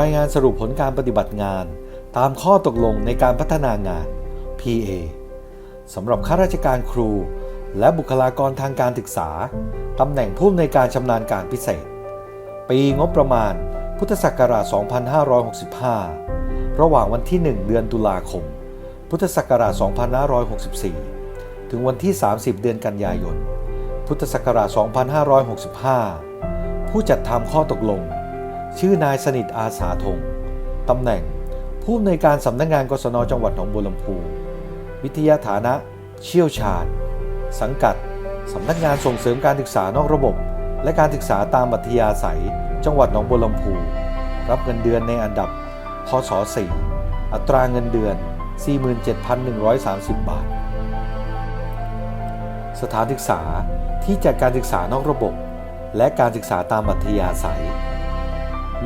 รายงานสรุปผลการปฏิบัติงาน ตามข้อตกลงในการพัฒนางาน PA สำหรับข้าราชการครู และบุคลากรทางการศึกษา ตำแหน่งผู้อำนวยการชำนาญการพิเศษ ปีงบประมาณ พุทธศักราช 2565 ระหว่างวันที่ 1 เดือนตุลาคม พุทธศักราช 2564 ถึงวันที่ 30 เดือนกันยายน พุทธศักราช 2565 ผู้จัดทำข้อตกลง ชื่อนายสนิทอาสาธงตำแหน่ง ผู้อำนวยการสำนักงานกศนจังหวัดหนองบัวลำพู วิทยาฐานะ เชี่ยวชาญ สังกัดสำนักงานส่งเสริมการศึกษานอกระบบ และการศึกษาตามบัธยาศัย จังหวัดหนองบัวลำพู รับเงินเดือนในอันดับพศ4อัตราเงินเดือน 47,130 บาท สถานศึกษาที่จัดการศึกษานอกระบบ และการศึกษาตามบัธยาศัย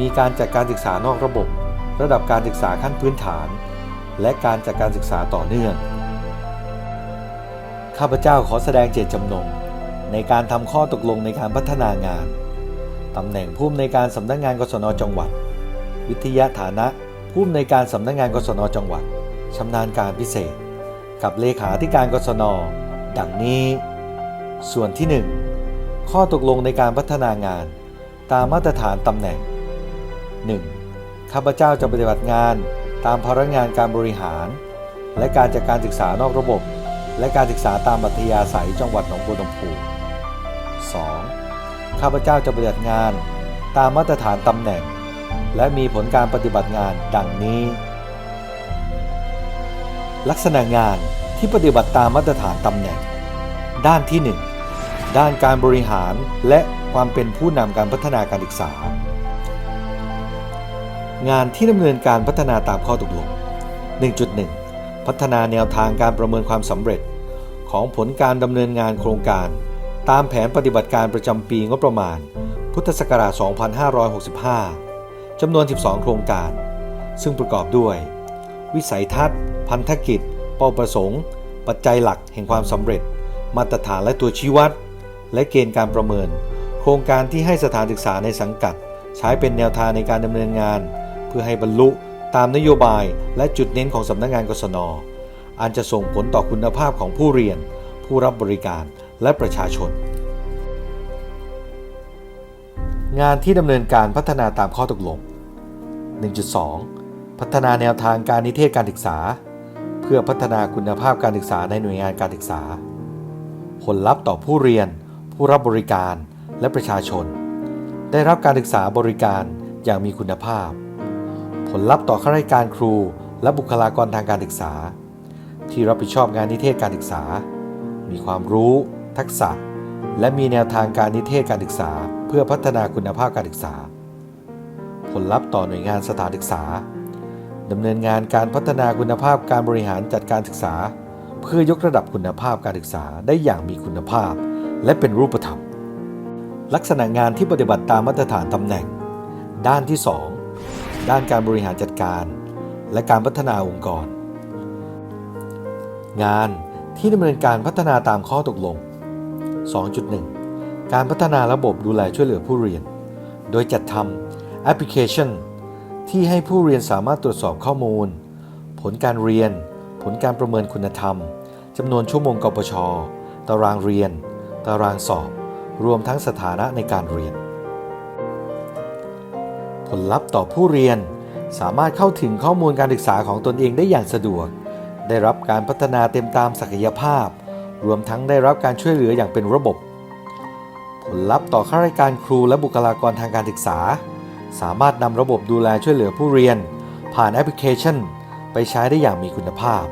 มีการจัดการศึกษานอกระบบ ระดับการศึกษาขั้นพื้นฐาน และการจัดการศึกษาต่อเนื่อง ข้าพเจ้าขอแสดงเจตจำนง ในการทำข้อตกลงในการพัฒนางานตำแหน่งผู้อำนวยการสำนักงานกศนจังหวัด วิทยาฐานะผู้อำนวยการสำนักงานกศนจังหวัดชำนาญการพิเศษ กับเลขาธิการกศน ดังนี้ ส่วนที่ 1 ข้อตกลงในการพัฒนางาน ตามมาตรฐานตำแหน่ง 1. ข้าพเจ้าจะปฏิบัติงานตามภาระงานการบริหาร และการจัดการศึกษานอกระบบ และการศึกษาตามบัธยาศัยจังหวัดหนองบัวลำพู 2. ข้าพเจ้าจะปฏิบัติงานตามมาตรฐานตำแหน่ง และมีผลการปฏิบัติงานดังนี้ ลักษณะงานที่ปฏิบัติตามมาตรฐานตำแหน่ง ด้านที่ 1 ด้านการบริหารและความเป็นผู้นำการพัฒนาการศึกษา งานที่ดำเนินการพัฒนาตามข้อตกลง 1.1 พัฒนาแนวทางการประเมินความสำเร็จ ของผลการดำเนินงานโครงการ ตามแผนปฏิบัติการประจำปีงบประมาณ พุทธศักราช 2565 จำนวน 12 โครงการ ซึ่งประกอบด้วย วิสัยทัศน์ พันธกิจ เป้าประสงค์ ปัจจัยหลักแห่งความสำเร็จ มาตรฐานและตัวชี้วัด และเกณฑ์การประเมิน โครงการที่ให้สถานศึกษาในสังกัด ใช้เป็นแนวทางในการดำเนินงาน เพื่อให้บรรลุตามนโยบายและจุดเน้นของสำนักงานกศนอันจะส่งผลต่อคุณภาพของผู้เรียน ผู้รับบริการและประชาชน งานที่ดำเนินการพัฒนาตามข้อตกลง 1.2 พัฒนาแนวทางการนิเทศการศึกษา เพื่อพัฒนาคุณภาพการศึกษาในหน่วยงานการศึกษา ผลลัพธ์ต่อผู้เรียน ผู้รับบริการและประชาชน ได้รับการศึกษาบริการอย่างมีคุณภาพ ผลลัพธ์ต่อข้าราชการครู และบุคลากรทางการศึกษา ที่รับผิดชอบงานนิเทศการศึกษา มีความรู้ ทักษะ และมีแนวทางการนิเทศการศึกษา เพื่อพัฒนาคุณภาพการศึกษา ผลลัพธ์ต่อหน่วยงานสถานศึกษาดำเนินงานการพัฒนาคุณภาพการบริหารจัดการศึกษา เพื่อยกระดับคุณภาพการศึกษาได้อย่างมีคุณภาพ และเป็นรูปธรรม ลักษณะงานที่ปฏิบัติตามมาตรฐานตำแหน่ง ด้านที่ 2 ด้านการบริหารจัดการ และการพัฒนาองค์กร งานที่ดำเนินการพัฒนาตามข้อตกลง 2.1 การพัฒนาระบบดูแลช่วยเหลือผู้เรียน โดยจัดทำแอปพลิเคชัน ที่ให้ผู้เรียนสามารถตรวจสอบข้อมูล ผลการเรียน ผลการประเมินคุณธรรมจำนวนชั่วโมงกปช ตารางเรียน ตารางสอบ รวมทั้งสถานะในการเรียน ผลลัพธ์ต่อผู้เรียน สามารถเข้าถึงข้อมูลการศึกษาของตนเองได้อย่างสะดวก ได้รับการพัฒนาเต็มตามศักยภาพ รวมทั้งได้รับการช่วยเหลืออย่างเป็นระบบ ผลลัพธ์ต่อข้าราชการครูและบุคลากรทางการศึกษา สามารถนำระบบดูแลช่วยเหลือผู้เรียน ผ่านแอปพลิเคชัน ไปใช้ได้อย่างมีคุณภาพ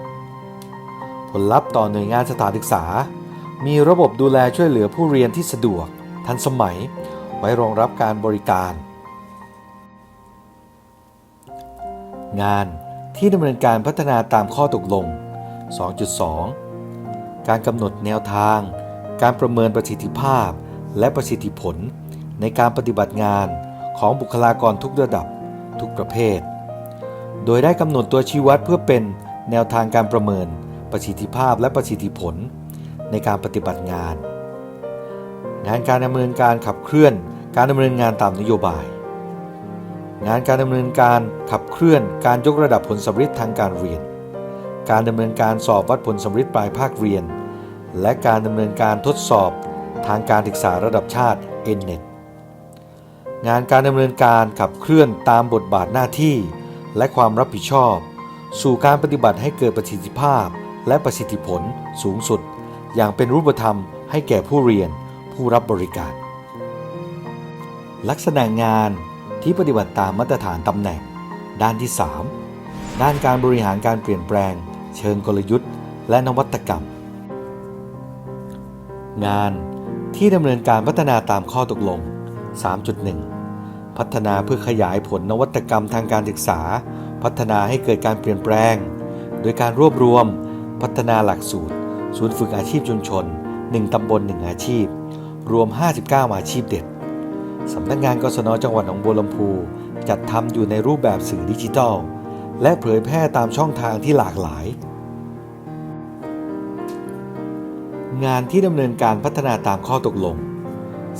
ผลลัพธ์ต่อหน่วยงานสถานศึกษา มีระบบดูแลช่วยเหลือผู้เรียนที่สะดวก ทันสมัย ไว้รองรับการบริการ งานที่ดำเนินการพัฒนาตามข้อตกลง 2.2 การกำหนดแนวทาง การประเมินประสิทธิภาพ และประสิทธิผล ในการปฏิบัติงานของบุคลากรทุกระดับทุกประเภท โดยได้กำหนดตัวชี้วัดเพื่อเป็นแนวทางการประเมิน ประสิทธิภาพและประสิทธิผล ในการปฏิบัติงาน งานการดำเนินการขับเคลื่อน การดำเนินงานตามนโยบาย งานการดำเนินการขับเคลื่อนการยกระดับผลสำฤทธิ์ทางการเรียน การดำเนินการสอบวัดผลสำฤทธิ์ปลายภาคเรียน และการดำเนินการทดสอบทางการศึกษาระดับชาติ NNET งานการดำเนินการขับเคลื่อนตามบทบาทหน้าที่และความรับผิดชอบ สู่การปฏิบัติให้เกิดประสิทธิภาพ และประสิทธิผลสูงสุด อย่างเป็นรูปธรรมให้แก่ผู้เรียนผู้รับบริการ ลักษณะงาน ที่ปฏิบัติตามมาตรฐานตำแหน่ง ด้านที่ 3 ด้านการบริหารการเปลี่ยนแปลง เชิงกลยุทธ์ และนวัตกรรม งานที่ดำเนินการพัฒนาตามข้อตกลง 3.1 พัฒนาเพื่อขยายผลนวัตกรรมทางการศึกษา พัฒนาให้เกิดการเปลี่ยนแปลง โดยการรวบรวม พัฒนาหลักสูตร ศูนย์ฝึกอาชีพชุมชน 1ตำบล 1 อาชีพ รวม 59 อาชีพเด็ด สำนักงานกศนจังหวัดหนองบัวลำพูจัดทำอยู่ในรูปแบบสื่อดิจิทัล และเผยแพร่ตามช่องทางที่หลากหลาย งานที่ดำเนินการพัฒนาตามข้อตกลง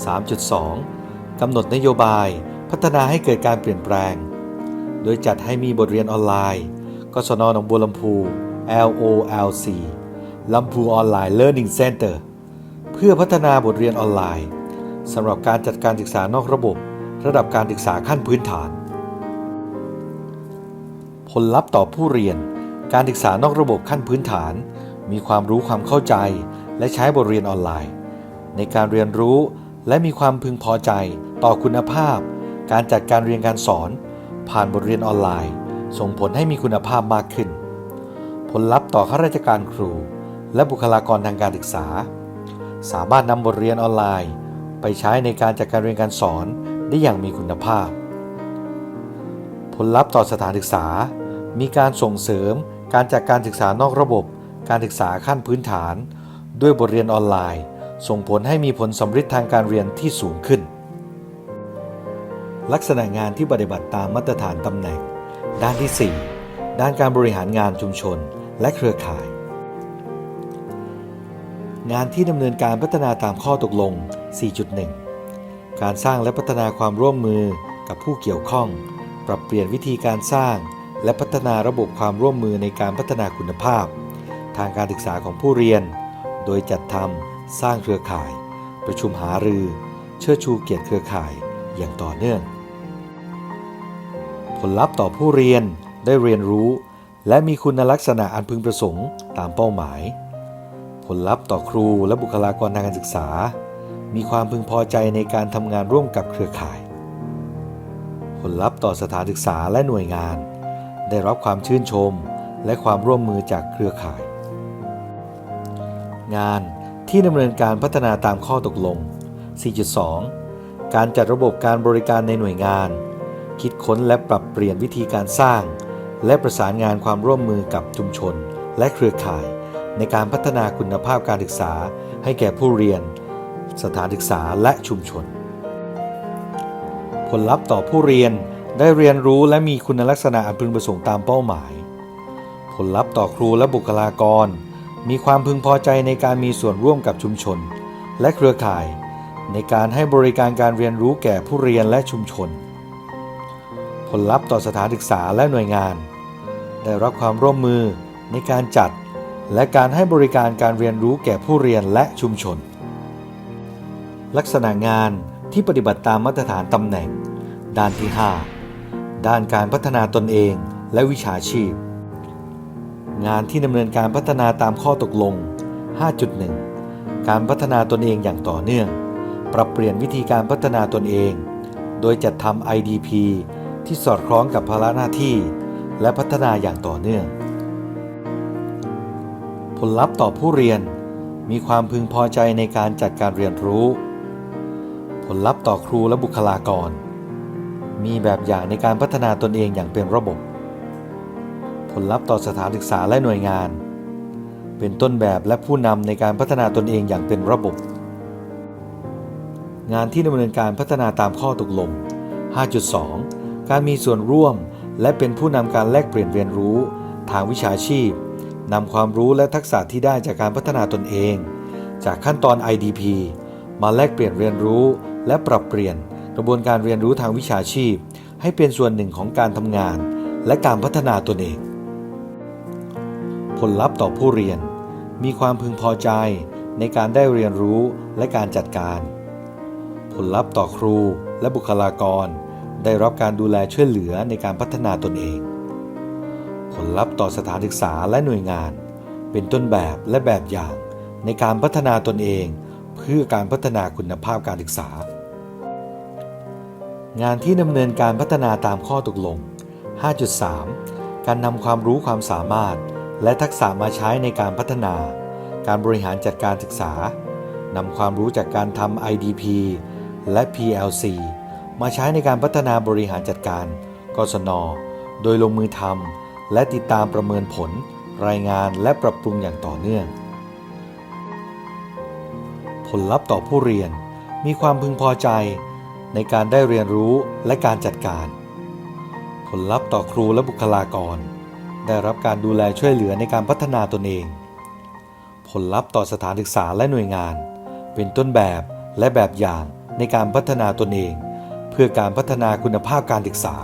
3.2 กำหนดนโยบายพัฒนาให้เกิดการเปลี่ยนแปลง โดยจัดให้มีบทเรียนออนไลน์ กศนหนองบัวลำพู LOLC ลำพูออนไลน์ Learning Center เพื่อพัฒนาบทเรียนออนไลน์ สำหรับการจัดการศึกษานอกระบบ ระดับการศึกษาขั้นพื้นฐาน ผลลัพธ์ต่อผู้เรียน การศึกษานอกระบบขั้นพื้นฐาน มีความรู้ความเข้าใจ และใช้บทเรียนออนไลน์ ในการเรียนรู้และมีความพึงพอใจต่อคุณภาพ การจัดการเรียนการสอน ผ่านบทเรียนออนไลน์ ส่งผลให้มีคุณภาพมากขึ้น ผลลัพธ์ต่อข้าราชการครู และบุคลากรทางการศึกษา สามารถนำบทเรียนออนไลน์ ไปใช้ในการจัดการเรียนการสอนได้อย่างมีคุณภาพ ผลลัพธ์ต่อสถานศึกษา มีการส่งเสริมการจัดการศึกษานอกระบบ การศึกษาขั้นพื้นฐาน ด้วยบทเรียนออนไลน์ ส่งผลให้มีผลสำฤทธิ์ทางการเรียนที่สูงขึ้น ลักษณะงานที่ปฏิบัติตามมาตรฐานตำแหน่ง ด้านที่ 4 ด้านการบริหารงานชุมชน และเครือข่าย งานที่ดำเนินการพัฒนาตามข้อตกลง 4.1 การสร้างและพัฒนาความร่วมมือกับผู้เกี่ยวข้อง ปรับเปลี่ยนวิธีการสร้าง และพัฒนาระบบความร่วมมือในการพัฒนาคุณภาพ ทางการศึกษาของผู้เรียน โดยจัดทำสร้างเครือข่าย ประชุมหารือ เชิดชูเกียรติเครือข่ายอย่างต่อเนื่อง ผลลัพธ์ต่อผู้เรียนได้เรียนรู้ และมีคุณลักษณะอันพึงประสงค์ตามเป้าหมาย ผลลัพธ์ต่อครูและบุคลากรทางการศึกษา มีความพึงพอใจในการทำงานร่วมกับเครือข่าย ผลลัพธ์ต่อสถานศึกษาและหน่วยงาน ได้รับความชื่นชมและความร่วมมือจากเครือข่าย งานที่ดำเนินการพัฒนาตามข้อตกลง 4.2 การจัดระบบการบริการในหน่วยงาน คิดค้นและปรับเปลี่ยนวิธีการสร้าง และประสานงานความร่วมมือกับชุมชน และเครือข่าย ในการพัฒนาคุณภาพการศึกษาให้แก่ผู้เรียน สถานศึกษาและชุมชน ผลลัพธ์ต่อผู้เรียนได้เรียนรู้และมีคุณลักษณะอันพึงประสงค์ตามเป้าหมาย ผลลัพธ์ต่อครูและบุคลากร มีความพึงพอใจในการมีส่วนร่วมกับชุมชน และเครือข่าย ในการให้บริการการเรียนรู้แก่ผู้เรียนและชุมชน ผลลัพธ์ต่อสถานศึกษาและหน่วยงาน ได้รับความร่วมมือในการจัด และการให้บริการการเรียนรู้แก่ผู้เรียนและชุมชน ลักษณะงานที่ปฏิบัติตามมาตรฐานตำแหน่ง ด้านที่ 5 ด้านการพัฒนาตนเองและวิชาชีพ งานที่ดำเนินการพัฒนาตามข้อตกลง 5.1 การพัฒนาตนเองอย่างต่อเนื่อง ปรับเปลี่ยนวิธีการพัฒนาตนเอง โดยจัดทำ IDP ที่สอดคล้องกับภาระหน้าที่ และพัฒนาอย่างต่อเนื่อง ผลลัพธ์ต่อผู้เรียนมีความพึงพอใจในการจัดการเรียนรู้ ผลลัพธ์ต่อครูและบุคลากร มีแบบอย่างในการพัฒนาตนเองอย่างเป็นระบบ ผลลัพธ์ต่อสถานศึกษาและหน่วยงาน เป็นต้นแบบและผู้นำในการพัฒนาตนเองอย่างเป็นระบบ งานที่ดำเนินการพัฒนาตามข้อตกลง 5.2 การมีส่วนร่วมและเป็นผู้นำการแลกเปลี่ยนเรียนรู้ ทางวิชาชีพนำความรู้และทักษะที่ได้จากการพัฒนาตนเอง จากขั้นตอน IDP มาแลกเปลี่ยนเรียนรู้ และปรับเปลี่ยนกระบวนการเรียนรู้ทางวิชาชีพ ให้เป็นส่วนหนึ่งของการทำงาน และการพัฒนาตนเอง ผลลัพธ์ต่อผู้เรียน มีความพึงพอใจในการได้เรียนรู้และการจัดการ ผลลัพธ์ต่อครูและบุคลากร ได้รับการดูแลช่วยเหลือในการพัฒนาตนเอง ผลลัพธ์ต่อสถานศึกษาและหน่วยงาน เป็นต้นแบบและแบบอย่างในการพัฒนาตนเอง เพื่อการพัฒนาคุณภาพการศึกษา งานที่ดำเนินการพัฒนาตามข้อตกลง 5.3 การนำความรู้ความสามารถ และทักษะมาใช้ในการพัฒนา การบริหารจัดการศึกษานำความรู้จากการทำ IDP และ PLC มาใช้ในการพัฒนาบริหารจัดการ กศน โดยลงมือทำและติดตามประเมินผล รายงานและปรับปรุงอย่างต่อเนื่อง ผลลัพธ์ต่อผู้เรียน มีความพึงพอใจ ในการได้เรียนรู้และการจัดการ ผลลัพธ์ต่อครูและบุคลากร ได้รับการดูแลช่วยเหลือในการพัฒนาตนเอง ผลลัพธ์ต่อสถานศึกษาและหน่วยงาน เป็นต้นแบบและแบบอย่างในการพัฒนาตนเอง เพื่อการพัฒนาคุณภาพการศึกษา